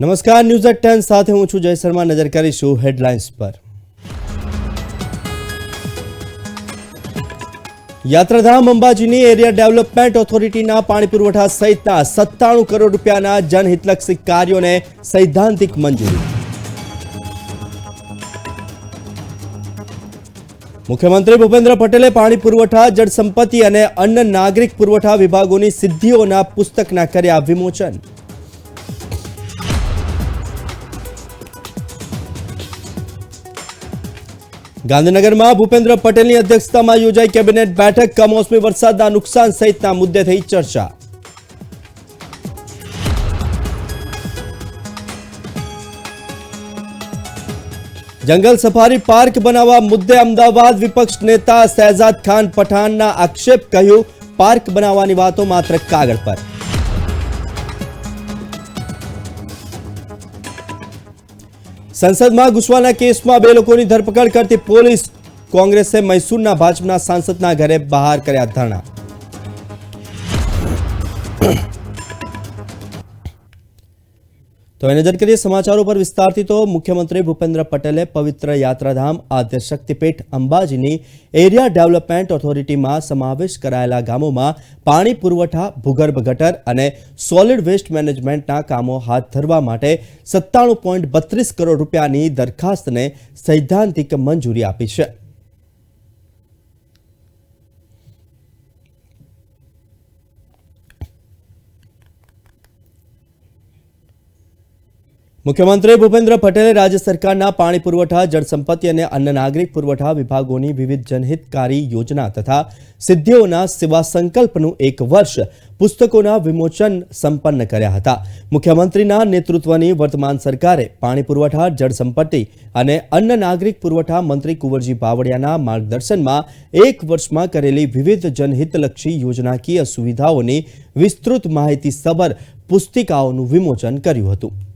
નમસ્કાર, news at ten સાથે હું છું જય શર્મા. નજર કરીશું હેડલાઇન્સ પર. યાત્રાધામ અંબાજીની એરિયા ડેવલપમેન્ટ ઓથોરિટીના પાણી પુરવઠા સહિતના સત્તાણું કરોડ રૂપિયાના જનહિતલક્ષી કાર્યોને સૈદ્ધાંતિક મંજૂરી. મુખ્યમંત્રી ભૂપેન્દ્ર પટેલે પાણી પુરવઠા, જળસંપત્તિ અને અન્ન નાગરિક પુરવઠા વિભાગોની સિદ્ધિઓના પુસ્તકના કર્યા વિમોચન. ગાંધીનગરમાં ભૂપેન્દ્ર પટેલની અધ્યક્ષતામાં યોજાઈ કેબિનેટ બેઠક. કમોસમી વરસાદના નુકસાન સહિતના મુદ્દે થઈ ચર્ચા. જંગલ સફારી પાર્ક બનાવવા મુદ્દે અમદાવાદ વિપક્ષ નેતા શહેજાદ ખાન પઠાણના આક્ષેપ કહ્યું, પાર્ક બનાવવાની વાતો માત્ર કાગળ પર. સંસદમાં ઘૂસવાના કેસમાં બે લોકોની ધરપકડ કરતી પોલીસ કોંગ્રેસે મૈસૂરના ભાજપના સાંસદના ઘરે બહાર કર્યા ધરણા. તો નજર કરીએ સમાચારો પર વિસ્તારથી તો મુખ્યમંત્રી ભૂપેન્દ્ર પટેલે પવિત્ર યાત્રાધામ આદ્ય શક્તિપીઠ અંબાજીની એરિયા ડેવલપમેન્ટ ઓથોરિટીમાં સમાવેશ કરાયેલા ગામોમાં પાણી પુરવઠા, ભૂગર્ભ ગટર અને સોલિડ વેસ્ટ મેનેજમેન્ટના કામો હાથ ધરવા માટે સત્તાણું પોઈન્ટ બત્રીસ કરોડ રૂપિયાની દરખાસ્તને સૈદ્ધાંતિક મંજૂરી આપી છે. મુખ્યમંત્રી ભૂપેન્દ્ર પટેલે રાજ્ય સરકારના પાણી પુરવઠા જળસંપત્તિ અને અન્ન નાગરિક પુરવઠા વિભાગોની વિવિધ જનહિતકારી યોજના તથા સિદ્ધિઓના સેવા સંકલ્પનું એક વર્ષ પુસ્તકોના વિમોચન સંપન્ન કર્યા હતા. મુખ્યમંત્રીના નેતૃત્વની વર્તમાન સરકારે પાણી પુરવઠા જળસંપત્તિ અને અન્ન નાગરિક પુરવઠા મંત્રી કુંવરજી બાવળિયાના માર્ગદર્શનમાં એક વર્ષમાં કરેલી વિવિધ જનહિતલક્ષી યોજનાકીય સુવિધાઓની વિસ્તૃત માહિતીસભર પુસ્તિકાઓનું વિમોચન કર્યું હતું.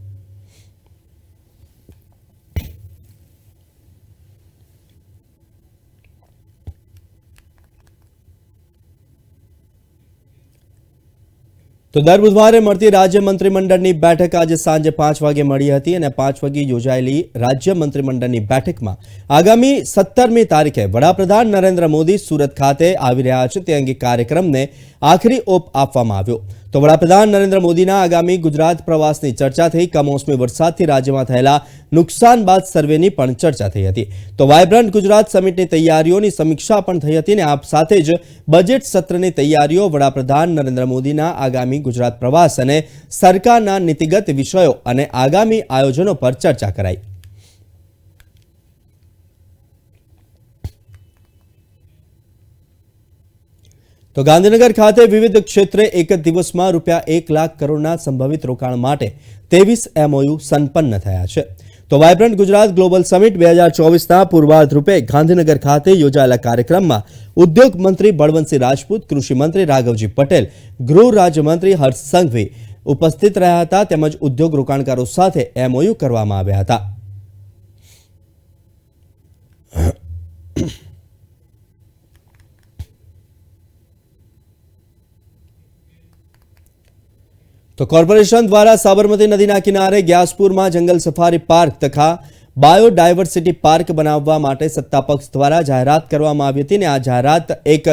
તો દર બુધવારે મળતી રાજ્ય મંત્રીમંડળની બેઠક આજે સાંજે પાંચ વાગે મળી હતી અને પાંચ વાગે યોજાયેલી રાજ્ય મંત્રીમંડળની બેઠકમાં આગામી સત્તરમી તારીખે વડાપ્રધાન નરેન્દ્ર મોદી સુરત ખાતે આવી રહ્યા છે. તે અંગે કાર્યક્રમને આખરી ઓપ આપવામાં આવ્યો. તો વડાપ્રધાન નરેન્દ્ર મોદીના આગામી ગુજરાત પ્રવાસની ચર્ચા થઈ. કમોસમી વરસાદથી રાજ્યમાં થયેલા નુકસાન બાદ સર્વેની પણ ચર્ચા થઈ હતી. તો વાયબ્રન્ટ ગુજરાત સમિટની તૈયારીઓની સમીક્ષા પણ થઈ હતી અને આપ સાથે જ બજેટ સત્રની તૈયારીઓ વડાપ્રધાન નરેન્દ્ર મોદીના આગામી ગુજરાત પ્રવાસ અને સરકારના નીતિગત વિષયો અને આગામી આયોજનો પર ચર્ચા કરાઈ. તો ગાંધીનગર ખાતે વિવિધ ક્ષેત્રે એક જ દિવસમાં રૂપિયા એક લાખ કરોડના સંભવિત રોકાણ માટે ત્રેવીસ એમઓયુ સંપન્ન થયા છે. તો વાયબ્રન્ટ ગુજરાત ગ્લોબલ સમિટ બે હજાર ચોવીસના પૂર્વાધ રૂપે ગાંધીનગર ખાતે યોજાયેલા કાર્યક્રમમાં ઉદ્યોગ મંત્રી બળવંતસિંહ રાજપૂત, કૃષિ મંત્રી રાઘવજી પટેલ, ગૃહ રાજ્યમંત્રી હર્ષ સંઘવી ઉપસ્થિત રહ્યા હતા તેમજ ઉદ્યોગ રોકાણકારો સાથે એમઓયુ કરવામાં આવ્યા હતા. તો કોર્પોરેશન દ્વારા સાબરમતી નદીના કિનારે ગ્યાસપુરમાં જંગલ સફારી પાર્ક તથા બાયોડાયવર્સિટી પાર્ક બનાવવા માટે સત્તાપક્ષ દ્વારા જાહેરાત કરવામાં આવી હતી અને આ જાહેરાત એક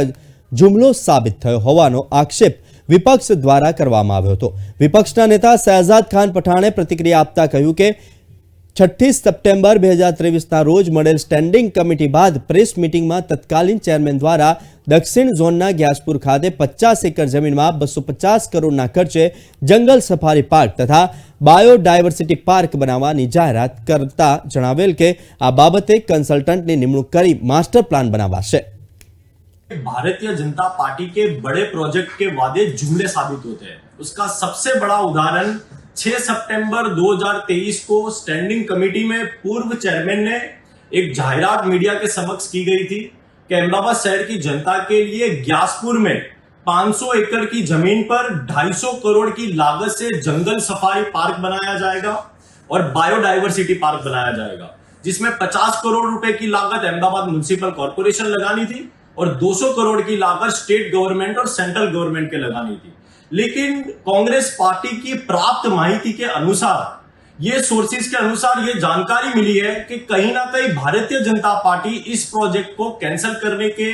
જુમલો સાબિત થયો હોવાનો આક્ષેપ વિપક્ષ દ્વારા કરવામાં આવ્યો હતો. વિપક્ષના નેતા શહેજાદ ખાન પઠાણે પ્રતિક્રિયા આપતા કહ્યું કે છઠ્ઠી સપ્ટેમ્બર બે હજાર ત્રેવીસના રોજ મળેલ સ્ટેન્ડિંગ કમિટી બાદ પ્રેસ મિટિંગમાં તત્કાલીન ચેરમેન દ્વારા દક્ષિણ ઝોનના ગ્યાસપુર ખાતે પચાસ એકર જમીનમાં બસો પચાસ કરોડના ખર્ચે જંગલ સફારી પાર્ક તથા બાયોડાયવર્સિટી પાર્ક બનાવવાની જાહેરાત કરતા જણાવેલ કે આ બાબતે કન્સલ્ટન્ટની નિમણૂક કરી માસ્ટર પ્લાન બનાવાશે भारतीय जनता पार्टी के बड़े प्रोजेक्ट के वादे जुमले साबित होते हैं उसका सबसे बड़ा उदाहरण 6 सितंबर 2023 को स्टैंडिंग कमेटी में पूर्व चेयरमैन ने एक जाहिरात मीडिया के समक्ष की गई थी कि अहमदाबाद शहर की जनता के लिए ग्यासपुर में 500 एकड़ की ज़मीन पर 250 करोड़ की लागत से जंगल सफारी पार्क बनाया जाएगा और बायोडायवर्सिटी पार्क बनाया जाएगा, जिसमें 50 करोड़ रुपए की लागत अहमदाबाद म्यूनिसिपल कॉरपोरेशन लगानी थी और 200 करोड़ की लागत स्टेट गवर्नमेंट और सेंट्रल गवर्नमेंट के लगानी थी। लेकिन कांग्रेस पार्टी की प्राप्त माहिती के अनुसार, ये सोर्सेज के अनुसार ये जानकारी मिली है कि कहीं ना कहीं भारतीय जनता पार्टी इस प्रोजेक्ट को कैंसिल करने के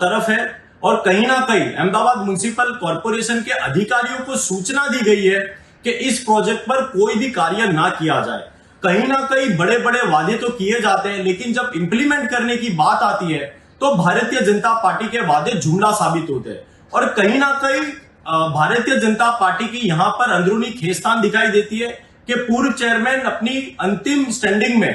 तरफ़ है और कहीं ना कहीं अहमदाबाद म्युनिसिपल कॉरपोरेशन के अधिकारियों को सूचना दी गई है कि इस प्रोजेक्ट पर कोई भी कार्य ना किया जाए। कहीं ना कहीं बड़े बड़े वादे तो किए जाते हैं, लेकिन जब इंप्लीमेंट करने की बात आती है तो भारतीय जनता पार्टी के वादे जुमला साबित होते हैं। और कहीं ना कहीं भारतीय जनता पार्टी की यहाँ पर अंदरूनी खेस्तान दिखाई देती है कि पूर्व चेयरमैन अपनी अंतिम स्टैंडिंग में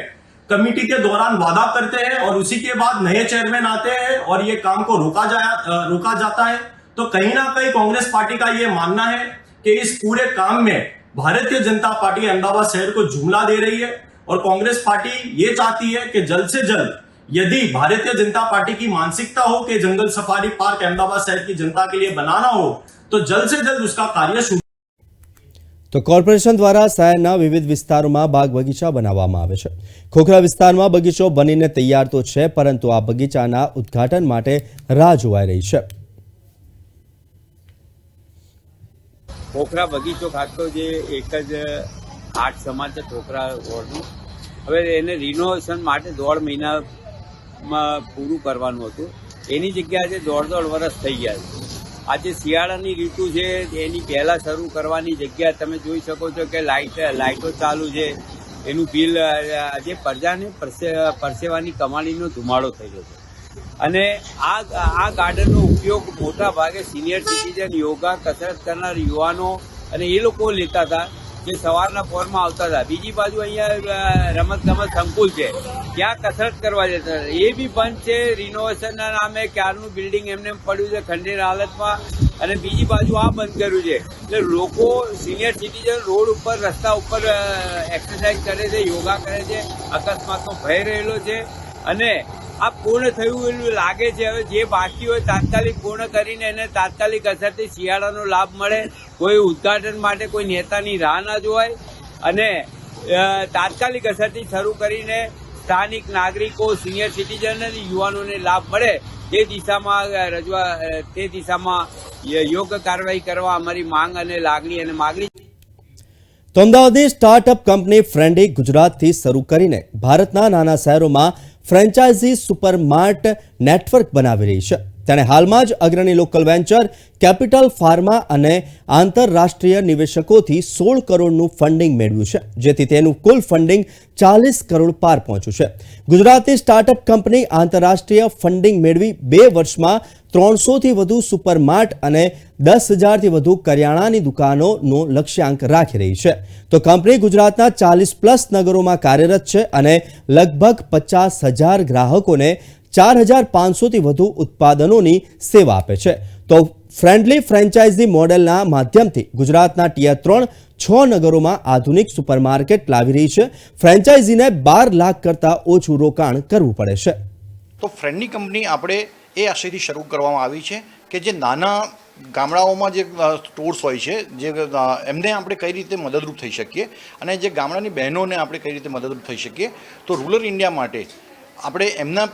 कमेटी के दौरान वादा करते हैं और उसी के बाद नए चेयरमैन आते हैं और ये काम को रोका जाया रोका जाता है। तो कहीं ना कहीं कांग्रेस पार्टी का ये मानना है कि इस पूरे काम में भारतीय जनता पार्टी अहमदाबाद शहर को जुमला दे रही है और कांग्रेस पार्टी ये चाहती है कि जल्द से जल्द यदि भारतीय जनता पार्टी की मानसिकता हो कि जंगल सफारी पार्क अहमदाबाद शहर की जनता के लिए बनाना हो तो जल्द से जल्द उसका कार्य शुरू તો કોર્પોરેશન દ્વારા શહેરના વિવિધ વિસ્તારોમાં બાગ બગીચા બનાવવામાં આવે છે ખોખરા વિસ્તારમાં બગીચો બનીને તૈયાર તો છે પરંતુ આ બગીચાના ઉદ્ઘાટન માટે રાહ જોવાઈ રહી છે ખોખરા બગીચો ખાતો જે એક જ આર્ટ સમાજ છે ખોખરા વોર્ડનું હવે એને રિનોવેશન માટે દોઢ મહિનામાં પૂરું કરવાનું હતું એની જગ્યાએ દોઢ દોઢ વર્ષ થઈ ગયા છે આજે શિયાળાની ઋતુ છે, એની પહેલા શરૂ કરવાની જગ્યા તમે જોઈ શકો છો કે લાઇટ લાઇટો ચાલુ છે. એનું બિલ, આજે પ્રજાને પરસેવાની કમાણીનો ધુમાડો થયો છે. અને આ આ ગાર્ડનનો ઉપયોગ મોટા ભાગે સિનિયર સિટીઝન, યોગા કસરત કરનાર યુવાનો અને એ લોકો લેતા હતા. જે સવારના પોરમાં આવતા હતા. બીજી બાજુ અહીંયા રમત ગમત સંકુલ છે. ત્યાં કસરત કરવા જતા એ બી બંધ છે. રિનોવેશનના નામે ક્યારનું બિલ્ડિંગ એમને પડ્યું છે, ખંડેર હાલતમાં. અને બીજી બાજુ આ બંધ કર્યું છે. એટલે લોકો સિનિયર સિટીઝન રોડ ઉપર, રસ્તા ઉપર એક્સરસાઇઝ કરે છે, યોગા કરે છે. અકસ્માતનો ભય રહેલો છે. અને આ પૂર્ણ થયું એવું લાગે છે. હવે જે બાકી હોય તાત્કાલિક પૂર્ણ કરીને એને તાત્કાલિક અસરથી શિયાળાનો લાભ મળે. કોઈ ઉદઘાટન માટે કોઈ નેતાની રાહ ના જોવાય. અને તાત્કાલિક અસરથી શરૂ કરીને સ્થાનિક નાગરિકો, સિનિયર સિટીઝન અને યુવાનોને લાભ મળે તે દિશામાં રજૂઆત તે દિશામાં યોગ્ય કાર્યવાહી કરવા અમારી માંગ અને લાગણી અને માગણી તો અમદાવાદની સ્ટાર્ટઅપ કંપની ફ્રેન્ડી ગુજરાતથી શરૂ કરીને ભારતના નાના શહેરોમાં ફ્રેન્ચાઇઝી સુપરમાર્ટ નેટવર્ક બનાવી રહી છે. તેણે હાલમાં જ અગ્રણી લોકલ વેન્ચર, કેપિટલ ફાર્મા અને આંતરરાષ્ટ્રીય નિવેશકોથી સોળ કરોડનું ફંડિંગ મેળવ્યું છે, જેથી તેનું કુલ ફંડિંગ ચાલીસ કરોડ પાર પહોંચ્યું છે. ગુજરાતની સ્ટાર્ટઅપ કંપની આંતરરાષ્ટ્રીય ફંડિંગ મેળવી બે વર્ષમાં ત્રણસોથી વધુ સુપરમાર્ટ અને દસ હજારથી વધુ કરિયાણાની દુકાનોનો લક્ષ્યાંક રાખી રહી છે. તો કંપની ગુજરાતના ચાલીસ પ્લસ નગરોમાં કાર્યરત છે અને લગભગ પચાસ હજાર ગ્રાહકોને ચાર હજાર પાંચસોથી વધુ ઉત્પાદનોની સેવા આપે છે. તો ફ્રેન્ડલી ફ્રેન્ચાઇઝી મોડેલના માધ્યમથી ગુજરાતના ટીયર ત્રણ, છ નગરોમાં આધુનિક સુપરમાર્કેટ લાવી રહી છે. ફ્રેન્ચાઇઝીને બાર લાખ કરતાં ઓછું રોકાણ કરવું પડે છે. તો ફ્રેન્ડની કંપની આપણે એ આશયથી શરૂ કરવામાં આવી છે કે જે નાના ગામડાઓમાં જે સ્ટોર્સ હોય છે, જે એમને આપણે કઈ રીતે મદદરૂપ થઈ શકીએ અને જે ગામડાની બહેનોને આપણે કઈ રીતે મદદરૂપ થઈ શકીએ, તો રૂરલ ઇન્ડિયા માટે આપણે એમના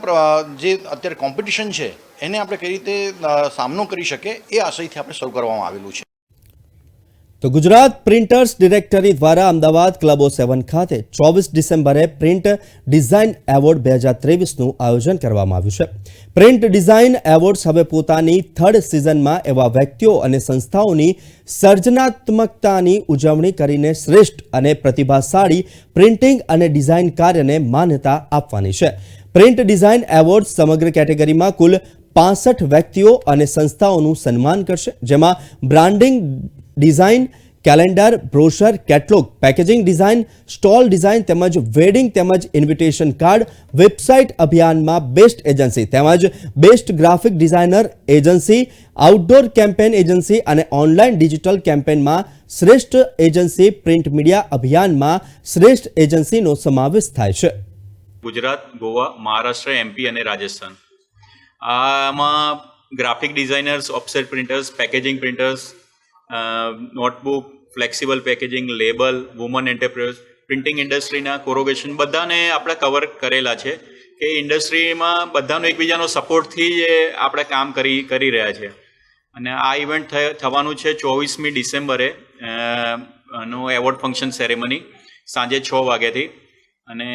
જે અત્યારે કોમ્પિટિશન છે, એને આપણે કઈ રીતે સામનો કરી શકીએ, એ આશયથી આપણે શરૂ કરવામાં આવેલું છે. તો ગુજરાત પ્રિન્ટર્સ ડિરેક્ટરી દ્વારા અમદાવાદ ક્લબો સેવન ખાતે ચોવીસ ડિસેમ્બરે પ્રિન્ટ ડિઝાઇન એવોર્ડ બે હજાર ત્રેવીસનું આયોજન કરવામાં આવ્યું છે. પ્રિન્ટ ડિઝાઇન એવોર્ડ્સ હવે પોતાની થર્ડ સિઝનમાં એવા વ્યક્તિઓ અને સંસ્થાઓની સર્જનાત્મકતાની ઉજવણી કરીને શ્રેષ્ઠ અને પ્રતિભાશાળી પ્રિન્ટિંગ અને ડિઝાઇન કાર્યને માન્યતા આપવાની છે. પ્રિન્ટ ડિઝાઇન એવોર્ડ સમગ્ર કેટેગરીમાં કુલ પાસઠ વ્યક્તિઓ અને સંસ્થાઓનું સન્માન કરશે, જેમાં branding design, calendar, brochure, catalogue, packaging design, stall design તેમજ વેડિંગ તેમજ ઇન્વિટેશન કાર્ડ, વેબસાઇટ અભિયાનમાં બેસ્ટ એજન્સી તેમજ best graphic designer agency, outdoor campaign agency અને ઓનલાઈન ડિજિટલ કેમ્પેનમાં શ્રેષ્ઠ એજન્સી પ્રિન્ટ મીડિયા અભિયાનમાં શ્રેષ્ઠ એજન્સીનો સમાવેશ થાય છે. ગુજરાત, ગોવા, મહારાષ્ટ્ર એમપી અને રાજસ્થાન. આમાં graphic designers, offset printers, packaging printers notebook flexible packaging label woman enterprise printing ઇન્ડસ્ટ્રીના corrugation બધાને આપણે કવર કરેલા છે કે ઇન્ડસ્ટ્રીમાં બધાનો એકબીજાનો સપોર્ટથી જ આપણે કામ કરી કરી રહ્યા છે. અને આ ઇવેન્ટ થવાનું છે ચોવીસમી ડિસેમ્બરે નો એવોર્ડ ફંક્શન સેરેમની સાંજે છ વાગ્યાથી. અને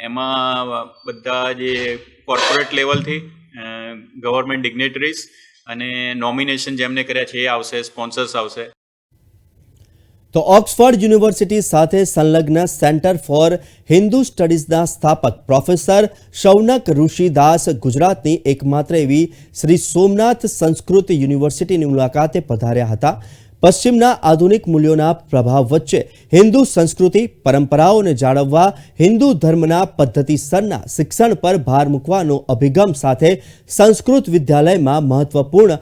એમાં બધા જે કોર્પોરેટ લેવલથી ગવર્મેન્ટ ડિગ્નેટરીઝ અને નોમિનેશન જેમને કર્યા છે, એ આવશે સ્પોન્સર્સ આવશે. તો ઓક્સફર્ડ યુનિવર્સિટી સાથે સંલગ્ન સેન્ટર ફોર હિન્દુ સ્ટડીઝના સ્થાપક પ્રોફેસર શૌનક ઋષિદાસ ગુજરાતની એકમાત્ર એવી શ્રી સોમનાથ સંસ્કૃત યુનિવર્સિટીની મુલાકાતે પધાર્યા હતા. પશ્ચિમના આધુનિક મૂલ્યોના પ્રભાવ વચ્ચે હિન્દુ સંસ્કૃતિ, પરંપરાઓને જાળવવા, હિન્દુ ધર્મના પદ્ધતિસરના શિક્ષણ પર ભાર મૂકવાનો અભિગમ સાથે સંસ્કૃત વિદ્યાલયમાં મહત્વપૂર્ણ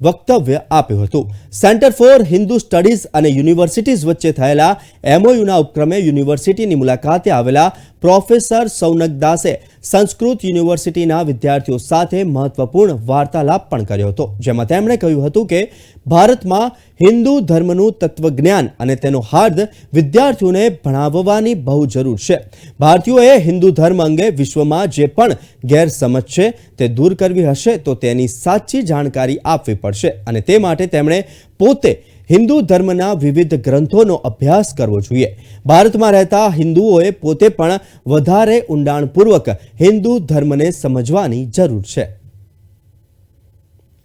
વક્તવ્ય આપ્યું હતું. સેન્ટર ફોર હિન્દુ સ્ટડીઝ અને યુનિવર્સિટીઝ વચ્ચે થયેલા એમઓયુના ઉપક્રમે યુનિવર્સિટીની મુલાકાતે આવેલા પ્રોફેસર સૌનક દાસે સંસ્કૃત યુનિવર્સિટીના વિદ્યાર્થીઓ સાથે મહત્વપૂર્ણ વાર્તાલાપ પણ કર્યો હતો, જેમાં તેમણે કહ્યું હતું કે ભારતમાં હિન્દુ ધર્મનું તત્વજ્ઞાન અને તેનો હાર્દ વિદ્યાર્થીઓને ભણાવવાની બહુ જરૂર છે. ભારતીયોએ હિન્દુ ધર્મ અંગે વિશ્વમાં જે પણ ગેરસમજ છે તે દૂર કરવી હશે તો તેની સાચી જાણકારી આપવી પડશે અને તે માટે તેમણે પોતે હિન્દુ ધર્મના વિવિધ ગ્રંથોનો અભ્યાસ કરવો જોઈએ. ભારતમાં રહેતા હિન્દુઓએ પોતે પણ વધારે ઊંડાણપૂર્વક હિન્દુ ધર્મને સમજવાની જરૂર છે.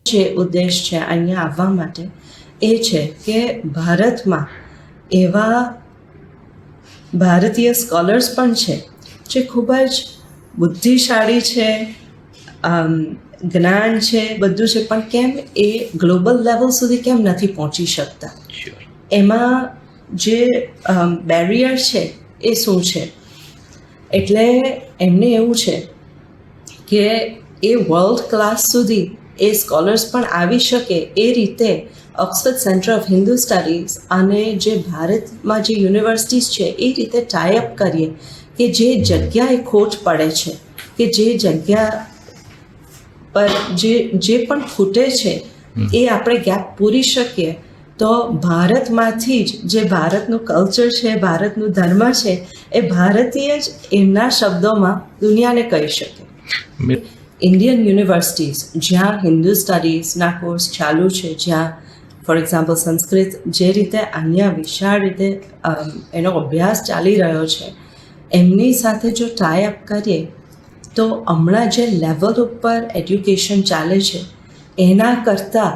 જે ઉદ્દેશ છે અહીંયા આવવા માટે એ છે કે ભારતમાં એવા ભારતીય સ્કોલર્સ પણ છે જે ખૂબ જ બુદ્ધિશાળી છે જ્ઞાન છે બધું છે પણ કેમ એ ગ્લોબલ લેવલ સુધી કેમ નથી પહોંચી શકતા? એમાં જે બેરિયર છે એ શું છે? એટલે એમને એવું છે કે એ વર્લ્ડ ક્લાસ સુધી એ સ્કોલર્સ પણ આવી શકે એ રીતે Oxford centre of Hindu studies અને જે ભારતમાં જે યુનિવર્સિટીઝ છે એ રીતે ટાઈઅપ કરીએ કે જે જગ્યાએ ખોટ પડે છે કે જે જગ્યા પર જે જે પણ ખૂટે છે એ આપણે ગેપ પૂરી શકીએ. તો ભારતમાંથી જ જે ભારતનું કલ્ચર છે ભારતનું ધર્મ છે એ ભારતીય જ એમના શબ્દોમાં દુનિયાને કહી શકે. ઇન્ડિયન યુનિવર્સિટીઝ જ્યાં હિન્દુ સ્ટડીઝના કોર્સ ચાલુ છે જ્યાં ફોર એક્ઝામ્પલ સંસ્કૃત જે રીતે અહીંયા વિશાળ રીતે એનો અભ્યાસ ચાલી રહ્યો છે એમની સાથે જો ટાઈઅપ કરીએ તો હમણાં જે લેવલ ઉપર એડ્યુકેશન ચાલે છે એના કરતાં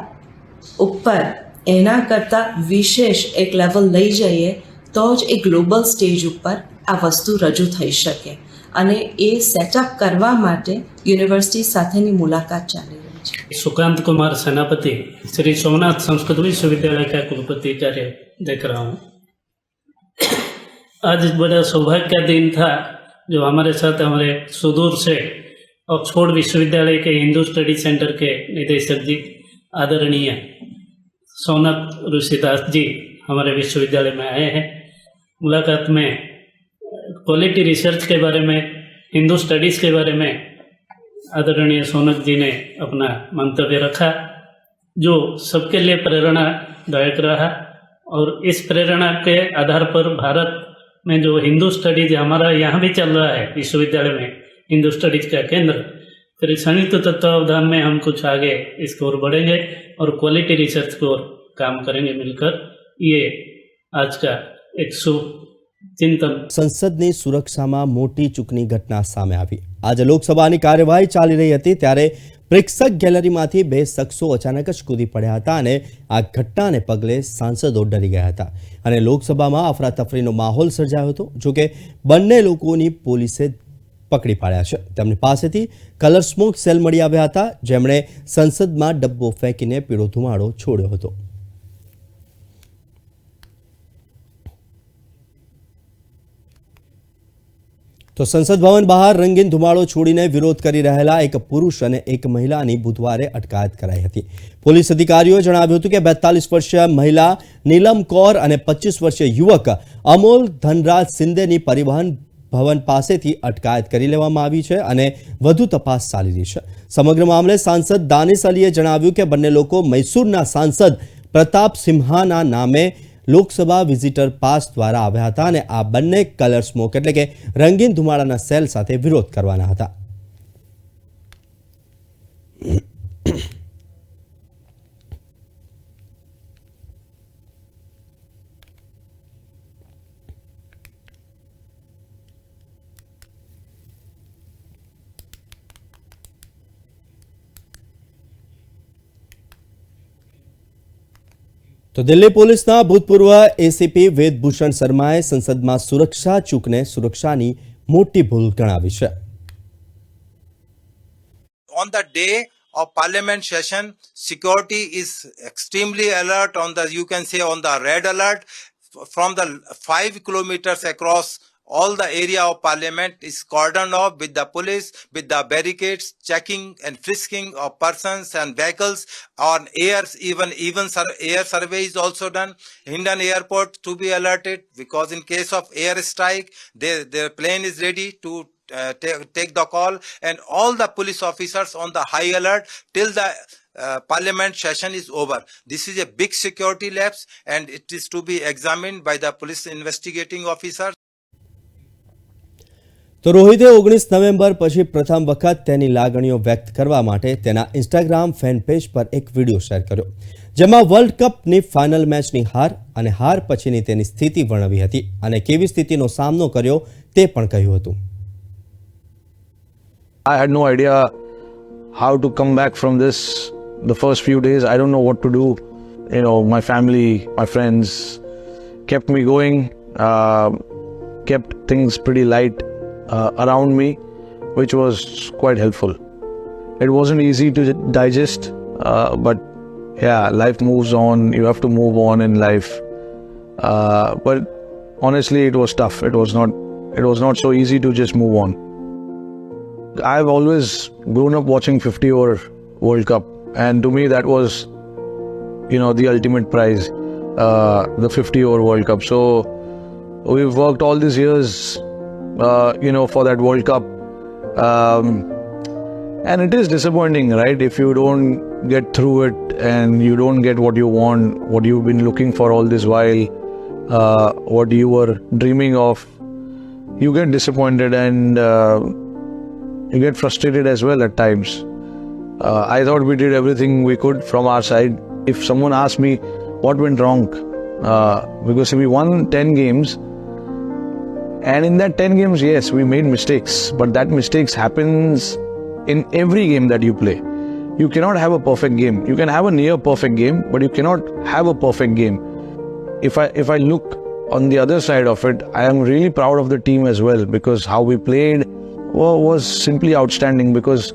ઉપર એના કરતાં વિશેષ એક લેવલ લઈ જઈએ તો જ એ ગ્લોબલ સ્ટેજ ઉપર આ વસ્તુ રજૂ થઈ શકે અને એ સેટઅપ કરવા માટે યુનિવર્સિટી સાથેની મુલાકાત ચાલી રહી છે सुकांत कुमार सेनापति श्री सोमनाथ संस्कृत विश्वविद्यालय का कुलपति कार्य देख रहा हूँ आज बड़ा सौभाग्य का दिन था जो हमारे साथ हमारे सुदूर से ऑक्सफोर्ड विश्वविद्यालय के हिंदू स्टडी सेंटर के निदेशक जी, आदरणीय सोनक ऋषिदास जी हमारे विश्वविद्यालय में आए हैं। मुलाकात में क्वालिटी रिसर्च के बारे में, हिंदू स्टडीज़ के बारे में आदरणीय सोनक जी ने अपना मंतव्य रखा, जो सबके लिए प्रेरणादायक रहा और इस प्रेरणा के आधार पर भारत में जो हिंदू स्टडीज हमारा यहाँ भी चल रहा है विश्वविद्यालय में हिंदू स्टडीज का केंद्र फिर संयुक्त तत्वावधान में हम कुछ आगे इसकी ओर बढ़ेंगे और क्वालिटी रिसर्च की ओर काम करेंगे मिलकर ये आज का एक शुभ चिंतन સંસદની સુરક્ષામાં મોટી ચૂકની ઘટના સામે આવી આજે લોકસભાની કાર્યવાહી ચાલી રહી હતી ત્યારે પ્રેક્ષક ગેલેરીમાંથી બે શખ્સો અચાનક જ કૂદી પડ્યા હતા અને આ ઘટનાને પગલે સાંસદો ડરી ગયા હતા. અને લોકસભામાં અફરાતફરીનો માહોલ સર્જાયો હતો જોકે બંને લોકોની પોલીસે પકડી પાડ્યા છે. તેમની પાસેથી કલર સ્મોક સેલ મળી આવ્યા હતા, જેમણે સંસદમાં ડબ્બો ફેંકીને પીળો ધુમાડો છોડ્યો હતો. તો સંસદ ભવન બહાર રંગીન ધુમાડો છોડીને વિરોધ કરી રહેલા એક પુરુષ અને એક મહિલાની બુધવારે અટકાયત કરાઈ હતી. પોલીસ અધિકારીઓએ જણાવ્યું હતું કે બેતાલીસ વર્ષીય મહિલા નીલમ કૌર અને પચીસ વર્ષીય યુવક અમોલ ધનરાજ સિંદેની પરિવહન ભવન પાસેથી અટકાયત કરી લેવામાં આવી છે અને વધુ તપાસ ચાલી રહી છે. સમગ્ર મામલે સાંસદ દાનિશ અલીએ જણાવ્યું કે બંને લોકો મૈસૂરના સાંસદ પ્રતાપ સિંહાના નામે લોકસભા વિઝિટર પાસ દ્વારા આવ્યા હતા અને આ બંને કલર સ્મોક એટલે કે રંગીન ધુમાડાના સેલ સાથે વિરોધ કરવાના હતા. તો દિલ્હી પોલીસના ભૂતપૂર્વ એસીપી વેદભૂષણ શર્માએ સંસદમાં સુરક્ષા ચૂકને સુરક્ષાની મોટી ભૂલ ગણાવી છે the day of parliament session security is extremely alert on the you can say on the red alert F- from the 5 kilometers across all the area of parliament is cordoned off with the police with the barricades checking and frisking of persons and vehicles. On air even even sur- air survey is also done. Hindon airport to be alerted because in case of air strike their their plane is ready to uh, take, take the call. And all the police officers on the high alert till the uh, parliament session is over. This is a big security lapse and it is to be examined by the police investigating officers તો રોહિતે ઓગણીસ November પછી પ્રથમ વખત તેની લાગણીઓ વ્યક્ત કરવા માટે તેના ઇન્સ્ટાગ્રામ ફેન પેજ પર એક વીડિયો શેર કર્યો જેમાં વર્લ્ડ કપની ફાઇનલ મેચની હાર અને હાર પછીની તેની સ્થિતિ વર્ણવી હતી અને કેવી સ્થિતિનો સામનો કર્યો તે પણ કહ્યું હતું had no idea how to come back from this. The first few days, I don't know what to do. You know, my family, my friends kept me going, uh, kept things pretty light uh, around me, which was quite helpful. It wasn't easy to digest, uh, but yeah, life moves on. You have to move on in life. Uh, but honestly, it was tough. It was not. It was not so easy to just move on. I've always grown up watching 50 over World Cup, and to me that was, you know, the ultimate prize, uh, the 50 over World Cup. So we've worked all these years, uh, you know, for that World Cup, um, and it is disappointing, right? If you don't get through it and you don't get what you want, what you've been looking for all this while, uh, what you were dreaming of, you get disappointed and. Uh, you get frustrated as well at times. Uh, I thought we did everything we could from our side. If someone asked me what went wrong, uh, because we won 10 games, and in that 10 games, yes, we made mistakes, but that mistakes happens in every game that you play. You cannot have a perfect game. You can have a near perfect game, but you cannot have a perfect game. If I if I look on the other side of it, I am really proud of the team as well because how we played wa- was simply outstanding because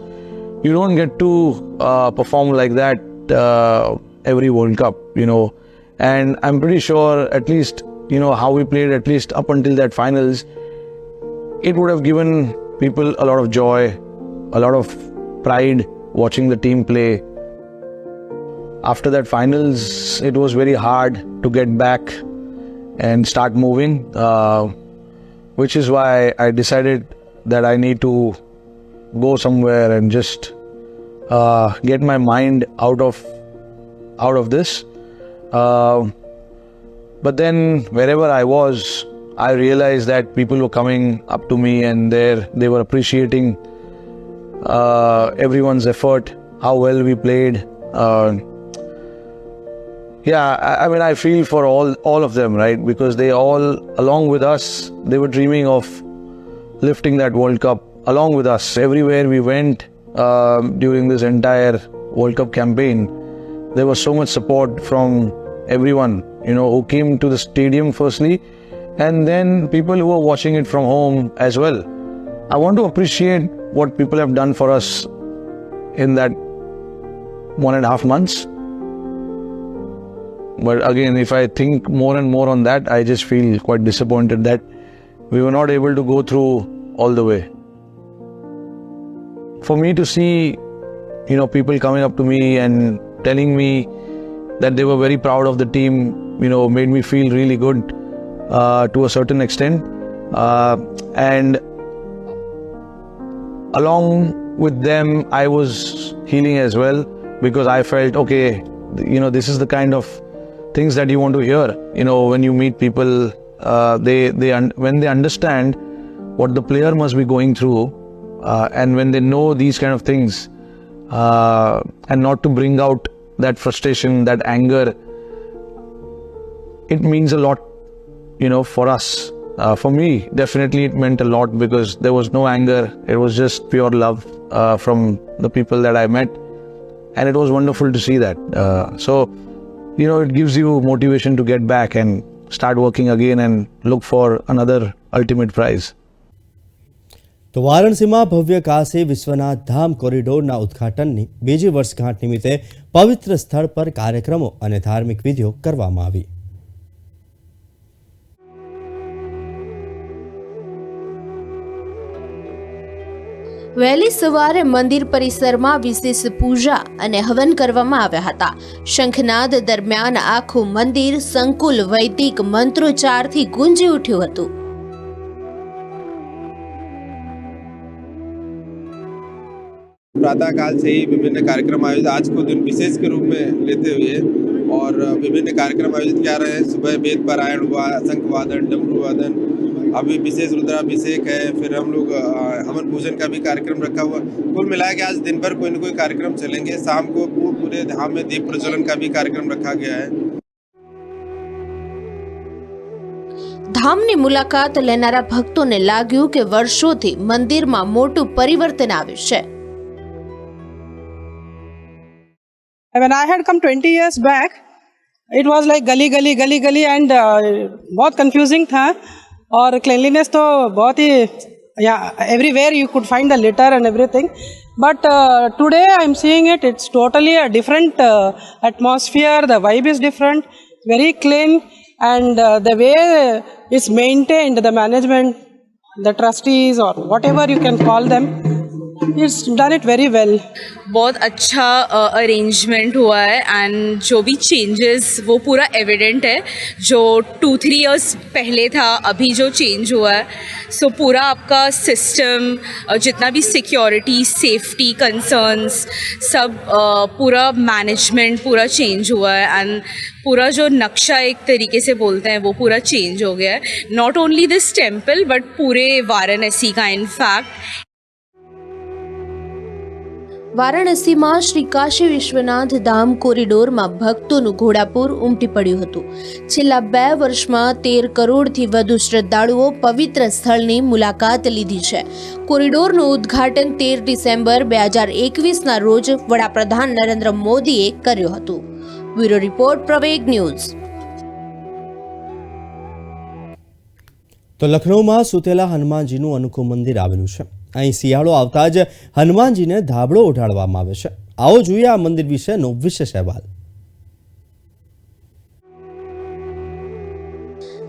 you don't get to uh, perform like that uh, every World Cup, you know. And I'm pretty sure, at least, you know, how we played, at least up until that finals, it would have given people a lot of joy, a lot of pride watching the team play. After that finals, it was very hard to get back and start moving, uh, which is why I decided that I need to go somewhere and just uh, get my mind out of out of this. Uh, but then wherever I was, I realized that people were coming up to me and there they were appreciating uh, everyone's effort, how well we played. Uh, yeah, I, I mean, I feel for all all of them, right? Because they all, along with us, they were dreaming of lifting that World Cup along with us everywhere we went um, during this entire World Cup campaign. There was so much support from everyone, you know, who came to the stadium firstly, and then people who were watching it from home as well. I want to appreciate what people have done for us in that one and a half months. But again, if I think more and more on that, I just feel quite disappointed that we were not able to go through all the way. For me to see, you know, people coming up to me and telling me that they were very proud of the team, you know, made me feel really good uh, to a certain extent. Uh, and along with them, I was healing as well because I felt, okay, you know, this is the kind of things that you want to hear. You know, when you meet people, uh, they they when they understand what the player must be going through, uh, and when they know these kind of things, uh, and not to bring out that frustration, that anger, it means a lot, you know, for us. Uh, for me, definitely it meant a lot because there was no anger. It was just pure love uh, from the people that I met, and it was wonderful to see that. Uh, so, you know, it gives you motivation to get back and start working again and look for another ultimate prize. તો વારાણસીમાં ભવ્ય કાશી વિશ્વનાથ ધામ કોરિડોરના ઉદ્ઘાટનની બીજી વર્ષગાંઠ નિમિત્તે પવિત્ર સ્થળ પર કાર્યક્રમો અને ધાર્મિક વિધિઓ કરવામાં આવી વહેલી સવારે મંદિર પરિસરમાં વિશેષ પૂજા અને હવન કરવામાં આવ્યા હતા શંખનાદ દરમિયાન આખું મંદિર સંકુલ વૈદિક મંત્રોચ્ચારથી ગુંજી ઉઠ્યું હતું प्रातः काल से ही विभिन्न कार्यक्रम आयोजित आज को दिन विशेष के रूप में लेते हुए और विभिन्न कार्यक्रम आयोजित किया रहे हैं सुबह वेद पारायण हुआ शंख वादन डमरू वादन अभी विशेष रुद्राभिषेक है फिर हम लोग अ, हवन पूजन का भी कार्यक्रम रखा हुआ कुल मिला के आज दिन भर कोई न कोई कार्यक्रम चलेंगे शाम को पू- पूरे धाम में दीप प्रज्वलन का भी कार्यक्रम रखा गया है ધામની મુલાકાત લેનારા ભક્તોને લાગ્યું કે વર્ષોથી મંદિરમાં મોટું પરિવર્તન આવ્યું છે when I had come 20 years back, it was like गली गली गली गली and uh, बहुत confusing था और cleanliness तो बहुत ही yeah, everywhere you could find the litter and everything. But uh, today I'm seeing it, it's totally a different uh, atmosphere, the vibe is different, very clean and uh, the way it's maintained, the management, the trustees or whatever you can call them, it's done it very well. बहुत अच्छा arrangement uh, हुआ है and जो भी changes वो पूरा evident है। जो टू थ्री इयर्स पहले था अभी जो चेंज हुआ है सो so, पूरा आपका सिस्टम uh, जितना भी सिक्योरिटी सेफ्टी कंसर्न्स सब अ, पूरा मैनेजमेंट पूरा चेंज हुआ है एंड पूरा जो नक्शा एक तरीके से बोलते हैं वो पूरा चेंज हो गया है। Not only this temple but पूरे वाराणसी का इनफैक्ट વારાણસીમાં શ્રી કાશી વિશ્વનાથ ધામ કોરિડોરમાં ભક્તોનું ઘોડાપુર ઉમટી પડ્યું હતું. છેલ્લા બે વર્ષમાં તેર કરોડથી વધુ શ્રદ્ધાળુઓ પવિત્ર સ્થળની મુલાકાત લીધી છે. કોરિડોરનું ઉદ્ઘાટન તેર ડિસેમ્બર બે હજાર એકવીસના રોજ વડાપ્રધાન નરેન્દ્ર મોદીએ કર્યું હતું. Bureau report, Praveg news. તો લખનૌમાં સુતેલા હનુમાનજીનું અનોખું મંદિર આવેલું છે. અહીં શિયાળો આવતા જ હનુમાનજીને ધાબળો ઉઠાડવામાં આવે છે. આવો જોઈએ આ મંદિર વિશેનો વિશેષ અહેવાલ.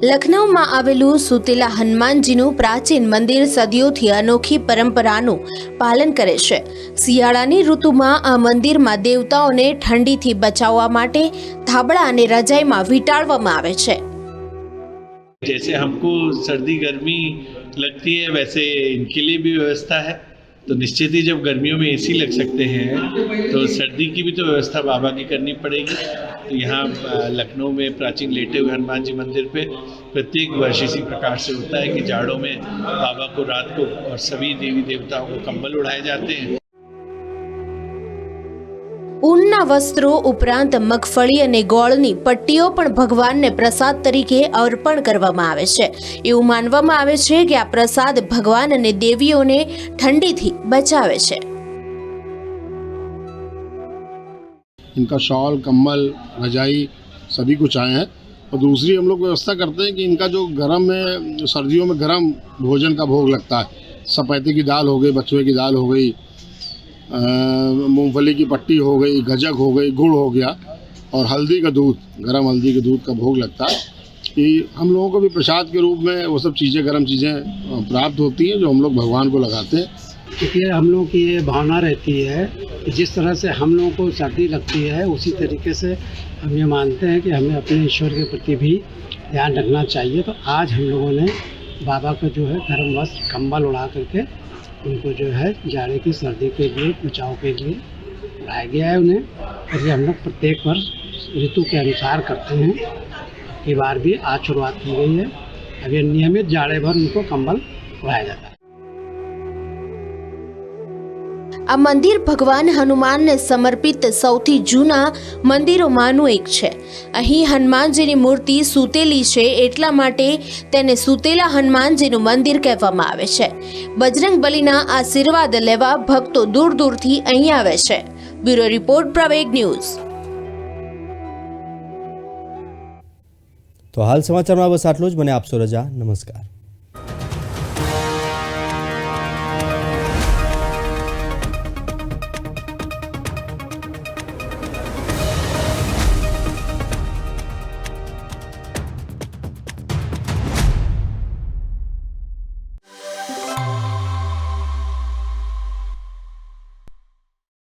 લખનૌમાં આવેલું સુતેલા હનુમાનજીનું પ્રાચીન મંદિર સદીઓથી અનોખી પરંપરાનું પાલન કરે છે. શિયાળાની ઋતુમાં આ મંદિરમાં દેવતાઓને ઠંડીથી બચાવવા માટે ધાબળા અને રજાઈમાં વીંટાળવામાં આવે છે. जैसे हमको सर्दी, गर्मी लगती है, वैसे इनके लिए भी व्यवस्था है। तो निश्चित ही जब गर्मियों में एसी लग सकते हैं तो सर्दी की भी तो व्यवस्था बाबा की करनी पड़ेगी। तो यहाँ लखनऊ में प्राचीन लेटे हुए हनुमान जी मंदिर पे प्रत्येक वर्ष इसी प्रकार से होता है कि जाड़ों में बाबा को रात को और सभी देवी देवताओं को कंबल उड़ाए जाते हैं। ઊનના વસ્ત્રો ઉપરાંત મગફળી અને ગોળની પટ્ટીઓ પણ ભગવાનને પ્રસાદ તરીકે અર્પણ કરવામાં આવે છે એવું માનવામાં આવે છે કે આ પ્રસાદ ભગવાન અને દેવીઓને ઠંડીથી બચાવે છે इनका शॉल कंबल रजाई सभी कुछ आए हैं और दूसरी हम लोग व्यवस्था करते हैं कि इनका जो गर्म में सर्दियों में गर्म भोजन का भोग लगता है सपैती की दाल हो गई बछुए की दाल हो गई अ, मूंगफली की पट्टी हो गई, गजक हो गई, गुड़ हो गया और हल्दी का दूध, गर्म हल्दी के दूध का भोग लगता है कि हम लोगों को भी प्रसाद के रूप में वो सब चीज़ें, गर्म चीज़ें प्राप्त होती हैं जो हम लोग भगवान को लगाते हैं। क्योंकि हम लोगों की ये भावना रहती है कि जिस तरह से हम लोगों को सर्दी लगती है, उसी तरीके से हम ये मानते हैं कि हमें अपने ईश्वर के प्रति भी ध्यान रखना चाहिए। तो आज हम लोगों ने बाबा को जो है गर्म वस्त्र कंबल उड़ा करके उनको जो है जाड़े की सर्दी के लिए, बचाव के लिए लाया गया है उन्हें। और ये हम लोग प्रत्येक वर्ष ऋतु के अनुसार करते हैं। की बार भी आज शुरुआत की गई है। अभी नियमित जाड़े भर उनको कंबल उड़ाया जाता है। આ મંદિર ભગવાન હનુમાનને સમર્પિત સૌથી જૂના મંદિરોમાંનું એક છે. અહીં હનુમાનજીની મૂર્તિ સૂતેલી છે એટલા માટે તેને સૂતેલા હનુમાનજીનું મંદિર કહેવામાં આવે છે. બજરંગ બલીના આશીર્વાદ લેવા ભક્તો દૂર દૂરથી અહીં આવે છે. Bureau report, Praveg news. તો હાલ સમાચારમાં બસ આટલું જ. મને આપશો રજા. નમસ્કાર.